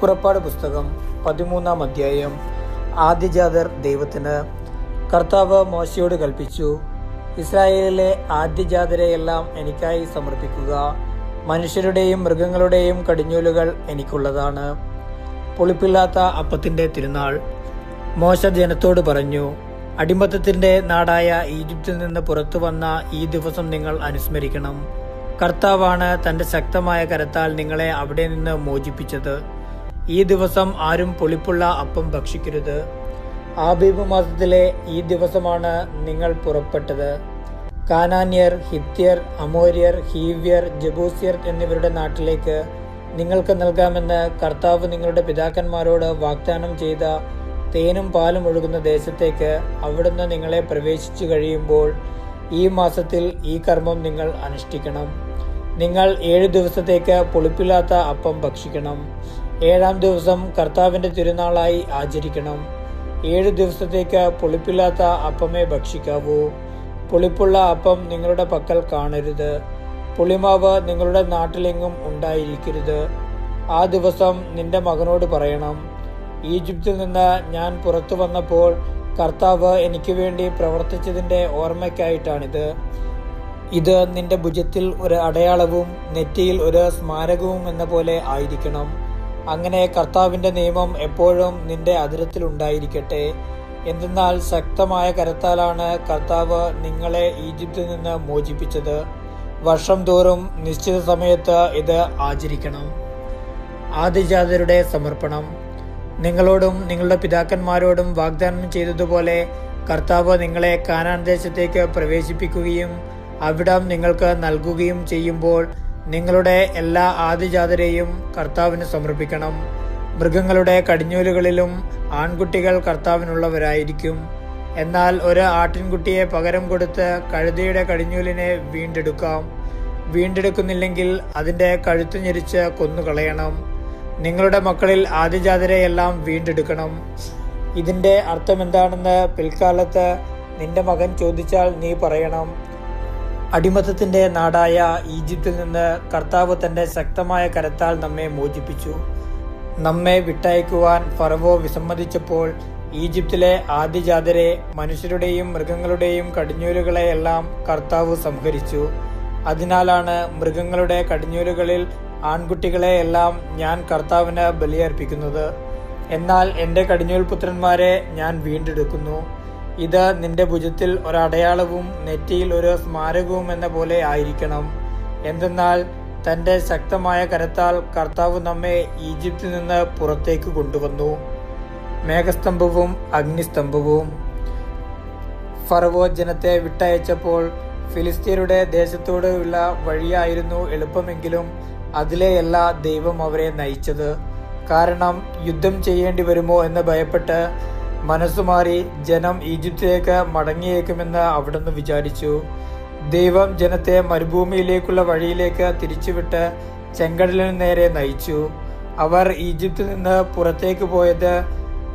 പുറപ്പാട് പുസ്തകം പതിമൂന്നാം അധ്യായം. ആദ്യജാതർ ദൈവത്തിന് കർത്താവ് മോശയോട് കൽപ്പിച്ചു ഇസ്രായേലിലെ ആദ്യജാതരെയെല്ലാം എനിക്കായി സമർപ്പിക്കുക. മനുഷ്യരുടെയും മൃഗങ്ങളുടെയും കടിഞ്ഞൂലുകൾ എനിക്കുള്ളതാണ്. പുളിപ്പില്ലാത്ത അപ്പത്തിന്റെ തിരുനാൾ. മോശ ജനത്തോട് പറഞ്ഞു അടിമത്തത്തിന്റെ നാടായ ഈജിപ്തിൽ നിന്ന് പുറത്തു വന്ന ഈ ദിവസം നിങ്ങൾ അനുസ്മരിക്കണം. കർത്താവാണ് തന്റെ ശക്തമായ കരത്താൽ നിങ്ങളെ അവിടെ നിന്ന് മോചിപ്പിച്ചത്. ഈ ദിവസം ആരും പുളിപ്പുള്ള അപ്പം ഭക്ഷിക്കരുത്. ആബീബ് മാസത്തിലെ ഈ ദിവസമാണ് നിങ്ങൾ പുറപ്പെട്ടത്. കാനാന്യർ ഹിത്യർ അമോര്യർ ഹീവ്യർ ജബൂസ്യർ എന്നിവരുടെ നാട്ടിലേക്ക് നിങ്ങൾക്ക് നൽകാമെന്ന് കർത്താവ് നിങ്ങളുടെ പിതാക്കന്മാരോട് വാഗ്ദാനം ചെയ്ത തേനും പാലും ഒഴുകുന്ന ദേശത്തേക്ക് അവിടുന്ന് നിങ്ങളെ പ്രവേശിച്ചു കഴിയുമ്പോൾ ഈ മാസത്തിൽ ഈ കർമ്മം നിങ്ങൾ അനുഷ്ഠിക്കണം. നിങ്ങൾ ഏഴു ദിവസത്തേക്ക് പുളിപ്പില്ലാത്ത അപ്പം ഭക്ഷിക്കണം. ഏഴാം ദിവസം കർത്താവിന്റെ തിരുനാളായി ആചരിക്കണം. ഏഴ് ദിവസത്തേക്ക് പുളിപ്പില്ലാത്ത അപ്പമേ ഭക്ഷിക്കാവൂ. പുളിപ്പുള്ള അപ്പം നിങ്ങളുടെ പക്കൽ കാണരുത്. പുളിമാവ് നിങ്ങളുടെ നാട്ടിലെങ്ങും ഉണ്ടായിരിക്കരുത്. ആ ദിവസം നിന്റെ മകനോട് പറയണം. ഈജിപ്തിൽ നിന്ന് ഞാൻ പുറത്തു വന്നപ്പോൾ കർത്താവ് എനിക്ക് വേണ്ടി പ്രവർത്തിച്ചതിന്റെ ഓർമ്മയ്ക്കായിട്ടാണിത്. ഇത് നിന്റെ ഭുജത്തിൽ ഒരു അടയാളവും നെറ്റിയിൽ ഒരു സ്മാരകവും എന്ന പോലെ ആയിരിക്കണം. അങ്ങനെ കർത്താവിന്റെ നിയമം എപ്പോഴും നിന്റെ അതിരത്തിൽ ഉണ്ടായിരിക്കട്ടെ. എന്തെന്നാൽ ശക്തമായ കരത്താലാണ് കർത്താവ് നിങ്ങളെ ഈജിപ്തിൽ നിന്ന് മോചിപ്പിച്ചത്. വർഷം തോറും നിശ്ചിത സമയത്ത് ഇത് ആചരിക്കണം. ആദിജാതരുടെ സമർപ്പണം. നിങ്ങളോടും നിങ്ങളുടെ പിതാക്കന്മാരോടും വാഗ്ദാനം ചെയ്തതുപോലെ കർത്താവ് നിങ്ങളെ കാനാൻ ദേശത്തേക്ക് പ്രവേശിപ്പിക്കുകയും അവിടം നിങ്ങൾക്ക് നൽകുകയും ചെയ്യുമ്പോൾ നിങ്ങളുടെ എല്ലാ ആദിജാതരെയും കർത്താവിന് സമർപ്പിക്കണം. മൃഗങ്ങളുടെ കടിഞ്ഞൂലുകളിലും ആൺകുട്ടികൾ കർത്താവിനുള്ളവരായിരിക്കും. എന്നാൽ ഒരു ആട്ടിൻകുട്ടിയെ പകരം കൊടുത്ത് കഴുതയുടെ കടിഞ്ഞൂലിനെ വീണ്ടെടുക്കാം. വീണ്ടെടുക്കുന്നില്ലെങ്കിൽ അതിന്റെ കഴുത്ത് ഞെരിച്ച് കൊന്നുകളയണം. നിങ്ങളുടെ മക്കളിൽ ആദിജാതരെയെല്ലാം വീണ്ടെടുക്കണം. ഇതിന്റെ അർത്ഥമെന്താണെന്ന് പിൽക്കാലത്ത് നിന്റെ മകൻ ചോദിച്ചാൽ നീ പറയണം. അടിമത്തത്തിന്റെ നാടായ ഈജിപ്തിൽ നിന്ന് കർത്താവ് തന്റെ ശക്തമായ കരത്താൽ നമ്മെ മോചിപ്പിച്ചു. നമ്മെ വിട്ടയക്കുവാൻ ഫറവോ വിസമ്മതിച്ചപ്പോൾ ഈജിപ്തിലെ ആദിജാതരെ മനുഷ്യരുടെയും മൃഗങ്ങളുടെയും കടിഞ്ഞൂലുകളെയെല്ലാം കർത്താവ് സംഹരിച്ചു. അതിനാലാണ് മൃഗങ്ങളുടെ കടിഞ്ഞൂലുകളിൽ ആൺകുട്ടികളെ എല്ലാം ഞാൻ കർത്താവിന് ബലിയർപ്പിക്കുന്നത്. എന്നാൽ എന്റെ കടിഞ്ഞൂൽ പുത്രന്മാരെ ഞാൻ വീണ്ടെടുക്കുന്നു. ഇത് നിന്റെ ഭുജത്തിൽ ഒരടയാളവും നെറ്റിയിൽ ഒരു സ്മാരകവും എന്ന പോലെ ആയിരിക്കണം. എന്തെന്നാൽ തന്റെ ശക്തമായ കരത്താൽ കർത്താവ് നമ്മെ ഈജിപ്തിൽ നിന്ന് പുറത്തേക്ക് കൊണ്ടുവന്നു. മേഘസ്തംഭവും അഗ്നിസ്തംഭവും. ഫറവോ ജനത്തെ വിട്ടയച്ചപ്പോൾ ഫിലിസ്തീനയുടെ ദേശത്തോടുള്ള വഴിയായിരുന്നു എളുപ്പമെങ്കിലും അതിലെയല്ല ദൈവം അവരെ നയിച്ചത്. കാരണം യുദ്ധം ചെയ്യേണ്ടി വരുമോ എന്ന് ഭയപ്പെട്ട് മനസ്സുമാറി ജനം ഈജിപ്തിലേക്ക് മടങ്ങിയേക്കുമെന്ന് അവിടുന്ന് വിചാരിച്ചു. ദൈവം ജനത്തെ മരുഭൂമിയിലേക്കുള്ള വഴിയിലേക്ക് തിരിച്ചുവിട്ട് ചെങ്കടലിന് നേരെ നയിച്ചു. അവർ ഈജിപ്തിൽ നിന്ന് പുറത്തേക്ക് പോയത്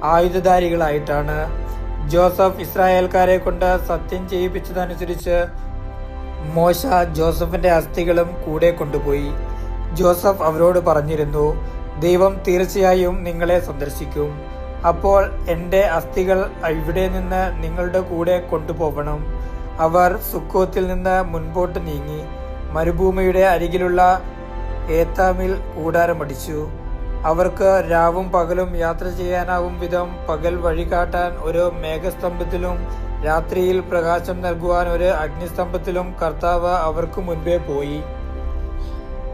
ആയുധധാരികളായിട്ടാണ്. ജോസഫ് ഇസ്രായേൽക്കാരെ കൊണ്ട് സത്യം ചെയ്യിപ്പിച്ചതനുസരിച്ച് മോശ ജോസഫിന്റെ അസ്ഥികളും കൂടെ കൊണ്ടുപോയി. ജോസഫ് അവരോട് പറഞ്ഞിരുന്നു ദൈവം തീർച്ചയായും നിങ്ങളെ സന്ദർശിക്കും. അപ്പോൾ എന്റെ അസ്ഥികൾ ഇവിടെ നിന്ന് നിങ്ങളുടെ കൂടെ കൊണ്ടുപോകണം അവർ സുക്കോത്തിൽ നിന്ന് മുൻപോട്ട് നീങ്ങി മരുഭൂമിയുടെ അരികിലുള്ള ഏത്താമിൽ കൂടാരമടിച്ചു. അവർക്ക് രാവും പകലും യാത്ര ചെയ്യാനാവും വിധം പകൽ വഴികാട്ടാൻ ഒരു മേഘസ്തംഭത്തിലും രാത്രിയിൽ പ്രകാശം നൽകുവാൻ ഒരു അഗ്നിസ്തംഭത്തിലും കർത്താവ് അവർക്ക് മുൻപേ പോയി.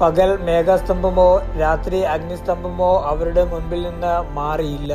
പകൽ മേഘസ്തംഭമോ രാത്രി അഗ്നിസ്തംഭമോ അവരുടെ മുൻപിൽ നിന്ന് മാറിയില്ല.